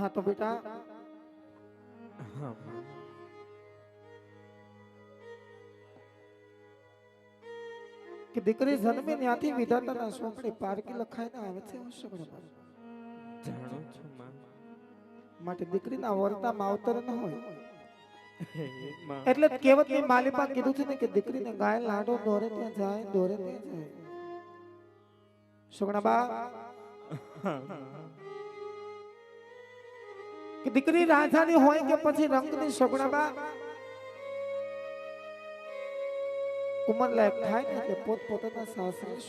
હા તો બેટા. હા કે દીકરી જન્મે ત્યાંથી વિધાતાના સોંપડી પારકી લખાઈને આવે છે હું સગડામાં. જાણું છું માં. માટે દીકરીના વર્તા માવતર ન હોય. એટલે કેવત કહેવતની માલિપા કીધું છે ને કે દીકરીને ગાય લાડો દોરે ત્યાં જાય દોરે ત્યાં જાય. સુગણાબા. દીકરી રાજાની હોય કે પછી રંગની સુગણાબા ઉંમર લાયક થાય ને એટલે પોત પોતાના સાસરી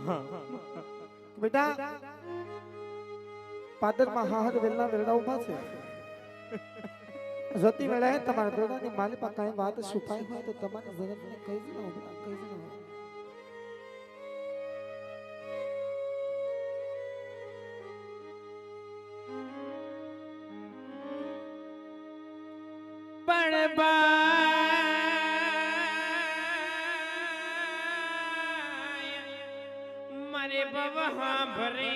હા માં. બેટા, પાદરમાં હાહર વેલના વેલડા ઊભા છે જતી વેળાએ તમારા દોડાની માલિપા કાંઈ વાત છુપાઈ હોય તો તમારે જગતને કહી બેટા કહી બવા ભરે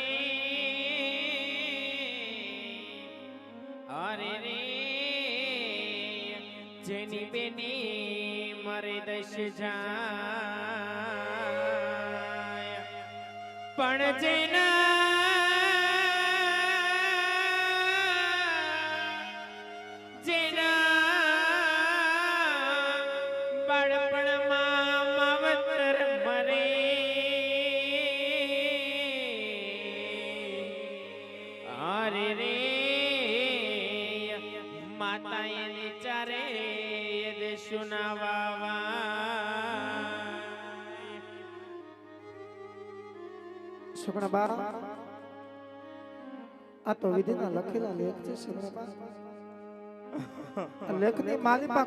અરે રે જેની બેની મરે દશ જા પણ જેના સુગણાબા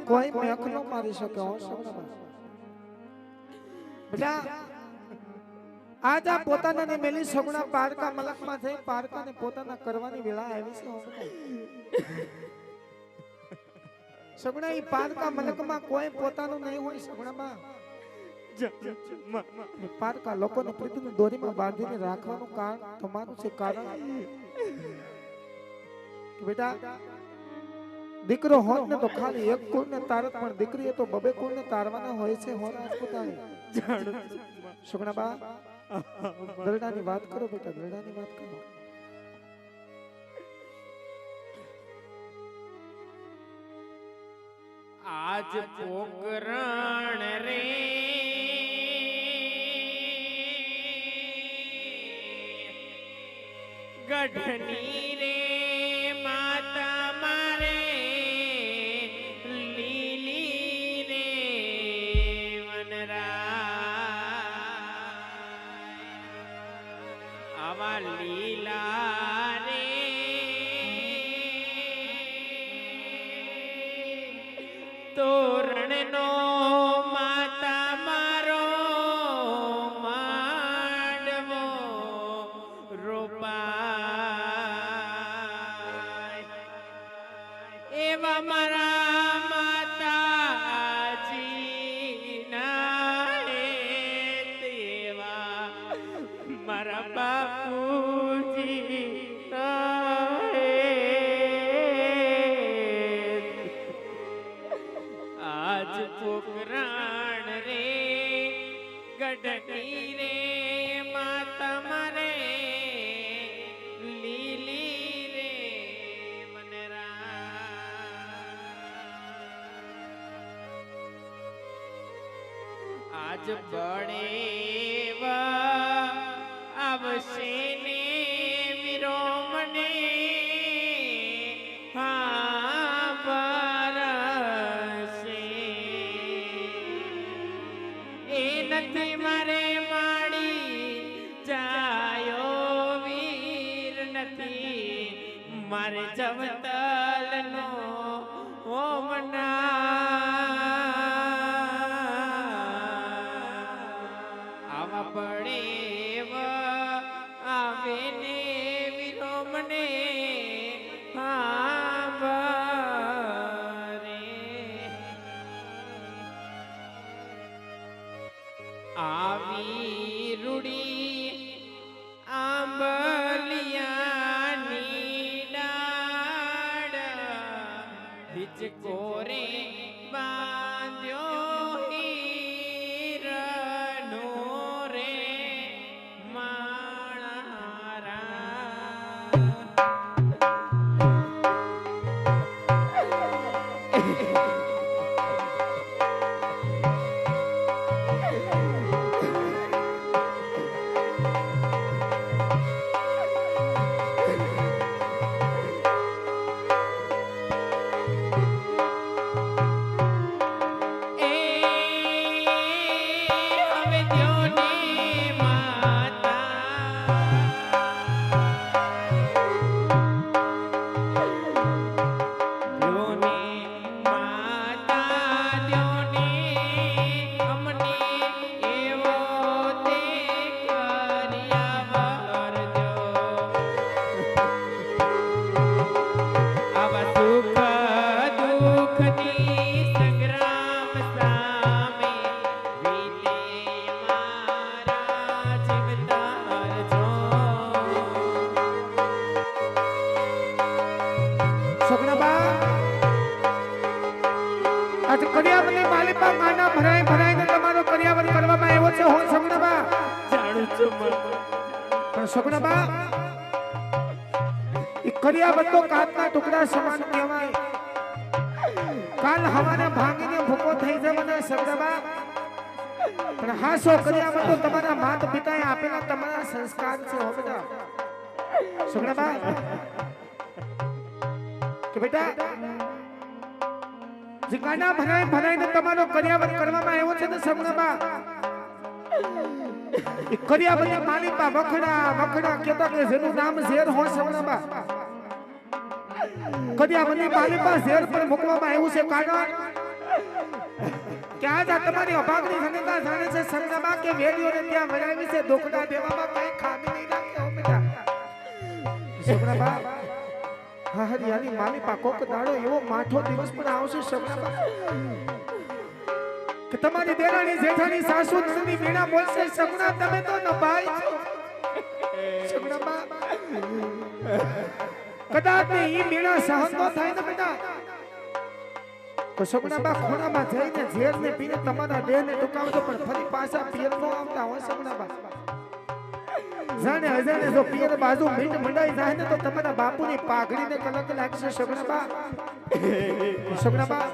કોઈ પોતાના મેલી સગુણા પારકા મલકમાં જઈ પારકાને પોતાના કરવાની વેળા આવી છે. સગુણા ઈ પારકા મલકમાં કોઈ પોતાનું નહીં હોય સગુણામાં પારકા લોકોને પૃથ્વીની દોરીમાં બાંધીને રાખવાનું કારણ તમારું છે કારણ બેટા, દીકરો હોત ને તો ખાલી એક કુળ ને તારત, પણ દીકરી એ તો બબે કુળ ને તારવાના હોય છે હો રાજપૂતાણી? સુગણાબા દરડાની વાત કરો બેટા દરડાની વાત કરો. આજ પોકરણ રે ગઢની રે માતા મારે લીલી રે વનરા આવા લીલા આજ પોકરાણ રે ગઢની રે માતા મારે લીલી રે મનરા આજ બળેવા મારે જવતલનો ઓમના મન પણ સગડાબા એ કર્યા બધો કાચના ટુકડા સમાન કહેવાય. કાલ હવાને ભાંગીને ભૂકો થઈ જવાના સગડાબા પણ હાસો કર્યા બધો તમારા માત પિતાએ આપેલા તમારા સંસ્કાર છે, હો બેટા. સગડાબા કે બેટા, જે ગાના ભરાય ભરાઈને તમારો કરિયાવર કરવામાં આવ્યો છે ને સગડાબા એ કરિયાવરની માલિપા, વખડા વખડા કહેતા કે જેનું નામ ઝેર હોય સગડાબા કરિયાવરની માલિપા, ઝેર પર મૂકવામાં આવ્યું છે કારણ કે આજ તમારી અભાગની જનતા જાણે છે સગડાબા કે વેલીઓને ત્યાં મરાવી છે દુખડા દેવામાં કઈ ખામી નહીં રાખે હો બેટા. સગડાબા હા હરિયાની માલિપા કોક દાડો એવો માઠો દિવસ પણ આવશે સગડાબા કે તમારી દેરાણી જેઠાણી સાસુ નંદની વીણા બોલશે, સગુણા, તમે તો નભાઈ છો. કદાચ ને ઈ વીણા સહન નો થાય ને બેટા. તો સગડાબા ખોણામાં જઈને ઝેર ને પીને તમારા દેહ ને ટુકાવજો પણ ફરી પાછા પિયર નો આવતા હોય સગડાબા જાણે હજાર જો પિયર બાજુ મીંડ મંડાઈ જાય ને તો તમારા બાપુની પાઘડીને કલક લાગશે સગડાબા સગડાબા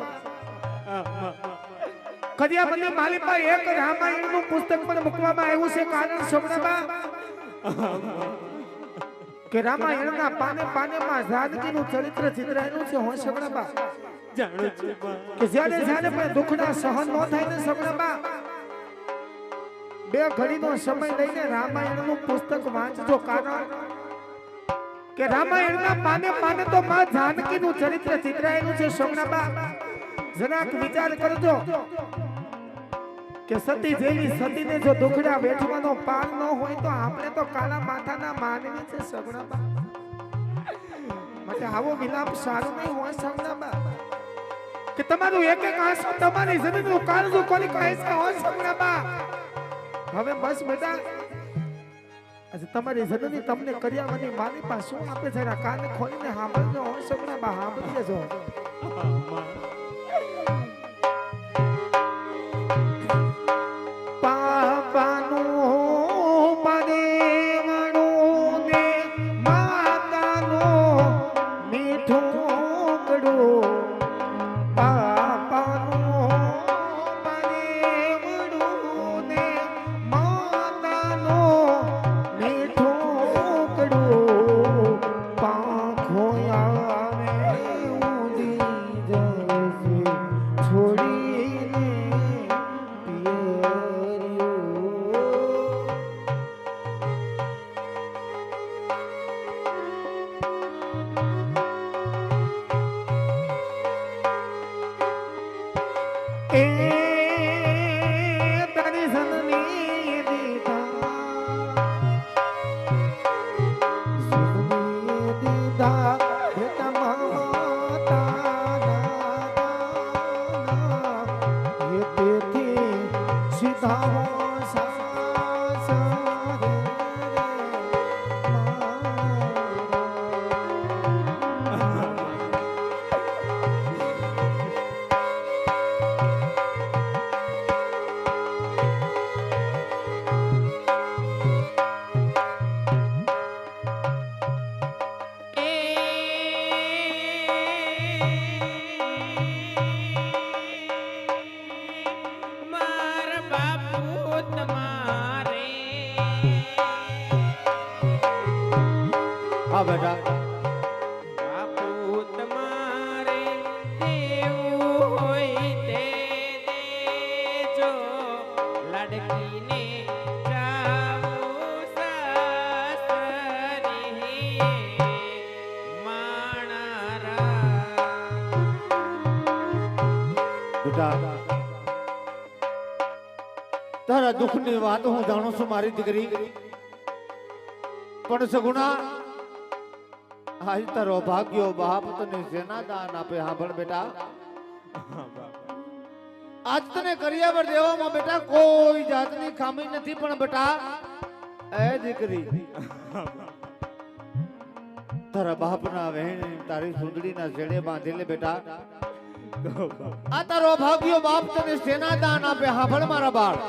કરિયાબંધી માલિપા એક રામાયણનું પુસ્તક પણ મૂકવામાં આવ્યું છે કારણ સગડાબા કે રામાયણના પાને પાનેમાં જાનકીનું ચરિત્ર ચિતરાયેલું છે હોય સગડાબા જાણું છું કે જ્યારે જ્યારે પણ દુઃખના સહન ન થાય ને સગડાબા બે ઘડીનો સમય લઈને રામાયણનું પુસ્તક વાંચજો કારણ કે રામાયણના પાને પાને તો માં જાનકીનું ચરિત્ર ચિતરાયેલું છે સગડાબા જરાક વિચાર કરજો કે સતી જેવી સતીને જો દુખડા વેઠવાનો પાર ન હોય તો આપણે તો કાળા માથાના માનવી છે સગડાબા માટે આવો વિલાપ સારો નહીં હોય સગડાબા કે તમારું એક એક આંસુ તમારી જમીનનું કાળજું કોની કહે છે હો સગડાબા હવે બસ બેટા, આજે તમારી જનની તમને કર્યાવાની માની પાસે શું આપે જરા કાન ખોલીને સાંભળજો હો સગડાબા સાંભળી લેજો. વાત હું જાણું છું મારી દીકરી. પણ સગુણા, આજ તારો ભાગ્યો બાપ તને સેના દાન આપે? હાંભળ બેટા. આજ તને કરિયાવર દેવામાં બેટા કોઈ જાતની ખામી નથી પણ બેટા, એ દીકરી, તારા બાપના વહેણ તારી સુંદડીના છેડે બાંધેલે બેટા. આ તારો ભાગ્યો બાપ તને સેના દાન આપે? સાંભળ મારા બાળ.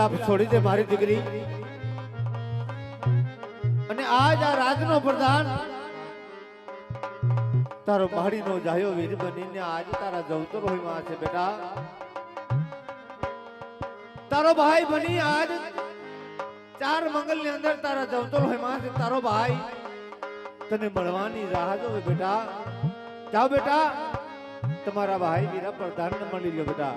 વિલાપ છોડી દે મારી દીકરી. અને આજ આ રાજનો પ્રધાન તારો પહાડીનો જાયો વીર બનીને આજ તારા જવતર હોયમાં છે બેટા. તારો ભાઈ બની આજ ચાર મંગલની અંદર તારા જવતર હોયમાં છે. તારો ભાઈ તને મળવાની રાહ જોવે બેટા. જાઓ બેટા, તમારા ભાઈ વીરા પ્રધાન ને મળી લો બેટા.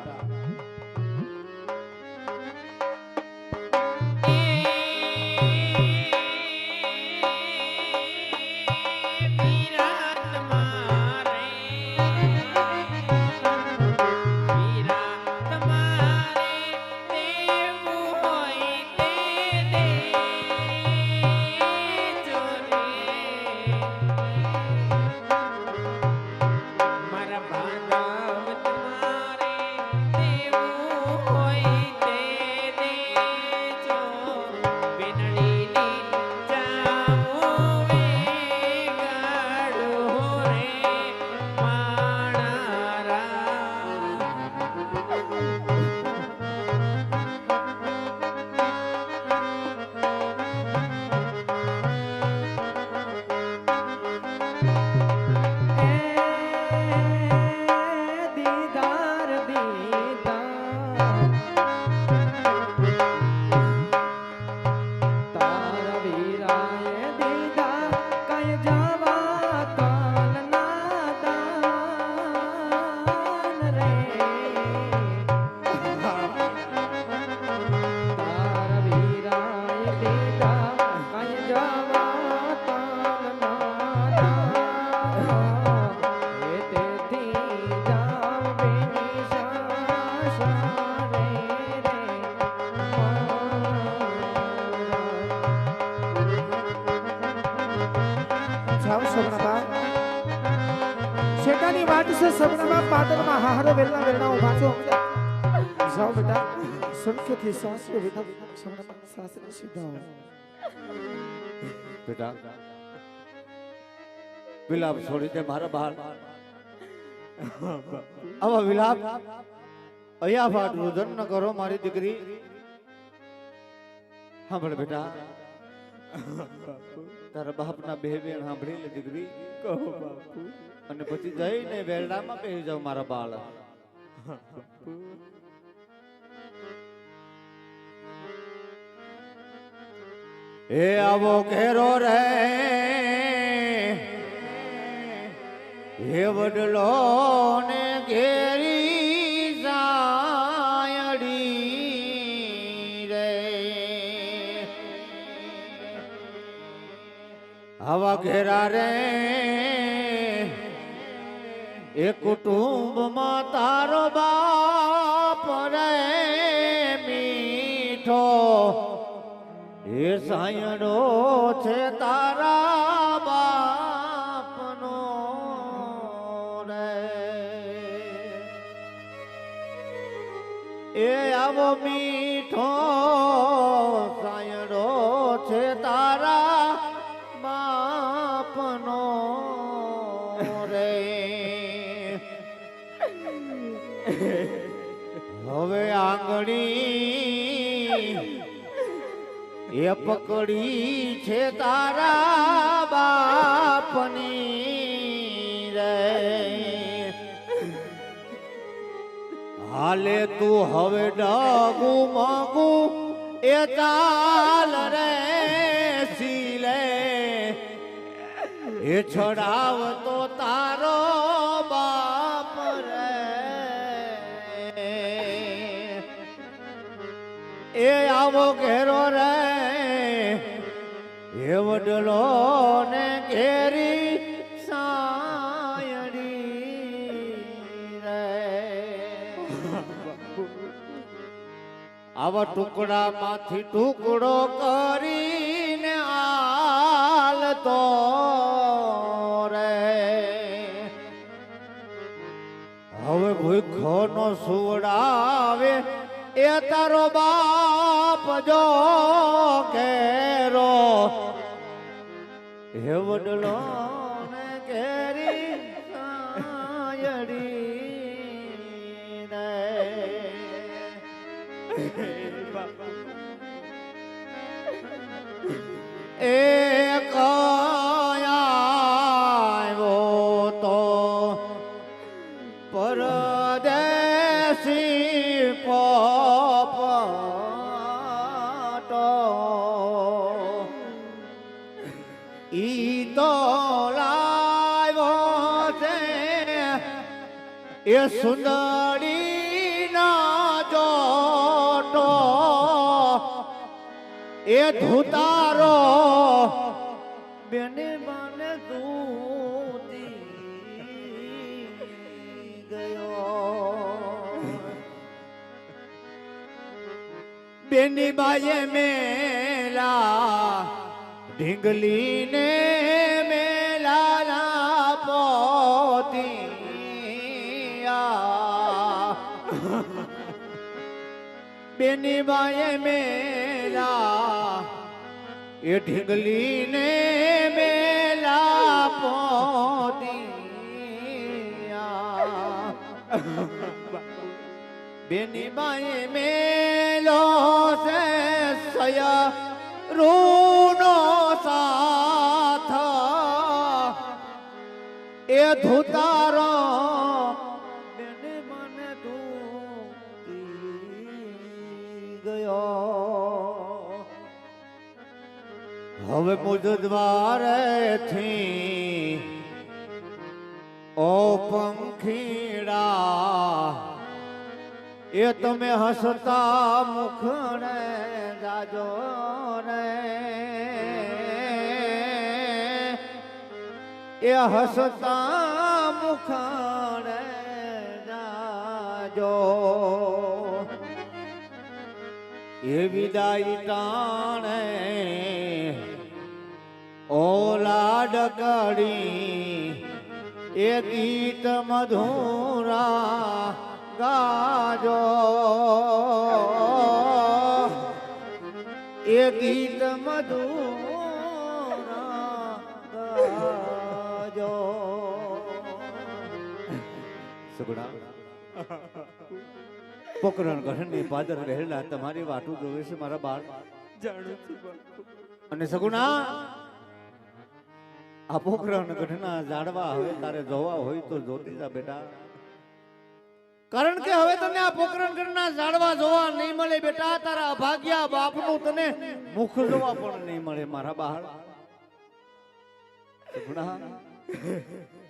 પાદરમાં હાહરે વેલના વેલના ઊભા છો જાઓ બેટા, સંખ્યથી સાસરે વિધા સગડાબા સાસરે સીધા. બેટા, વિલાપ છોડી દે મારા બાળ. આવા વિલાપ. અહીંયા ફાટ રુદન ન કરો મારી દીકરી. સાંભળ બેટા તારા બાપના બે બેન સાંભળી લે દીકરી. કહો બાપુ. અને પછી જઈને વેરડામાં બેસી જાવ મારા બાળ. એ આવો ઘેરો રે. હે વડલો ને ઘેરી આવા ઘેરા રે. એ કુટુંબમાં તારો બાપ રે મીઠો. એ સાયણો છે તારા આંગળી એ પકડી છે તારા બાપની રે. હાલે તું હવે ડગુ માગુ, એ ચાલ રે સીલે. એ છોડાવ તો એ આવો ઘેરો રે. એ વડલો ને ઘેરી સાયડી રે. આવા ટુકડામાંથી ટુકડો કરીને આલતો રે. હવે ભૂખો નો સુવડાવે એ તારો બાપ જો કેરો હે વડલો ને કેરી સાયડી રે એ સુંદરી ના જોટો. એ ધુતારો બેને બાને દૂતી ગયો. બેની બાયે મેલા ઢીંગલી ને બેની બાએ મેલા એ ઢીંગલી ને મેલા પોતિયા બેની બાએ મેલો છે સયા રૂનો સાથ એ ધુતારો હવે મુજ દ્વારેથી ઓ પંખીડા, એ તમે હસતા મુખને જાજો રે. એ હસતા મુખને જાજો. એ વિદાય ટાણે ઓલા ડકડી એ ગીત મધુરા ગાજો. એ ગીત મધુરા ગાજો. સુગડા પોકરણ ઘરની પાદર રહેલા તમારી વાટું જોવે છે મારા બાળ. જાણું છું અને સગુણા આ પોખરણ ગઢના ઝાડવા હવે તારે જોવા હોય તો જોતી જા બેટા. કારણ કે હવે તને આ પોખરણ ગઢના જાણવા જોવા નહીં મળે બેટા, તારા અભાગ્યા બાપનું તને મુખ જોવા પણ નહીં મળે મારા બાળ.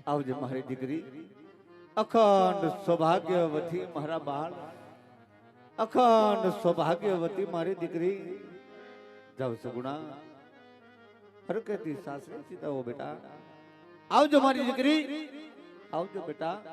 આવજે મારી દીકરી. અખંડ સૌભાગ્યવતી મારા બાળ. અખંડ સૌભાગ્યવતી મારી દીકરી. જાવ સગુણા હરકતી સાસરે સીતાઓ બેટા. આવજો મારી દીકરી. આવજો બેટા.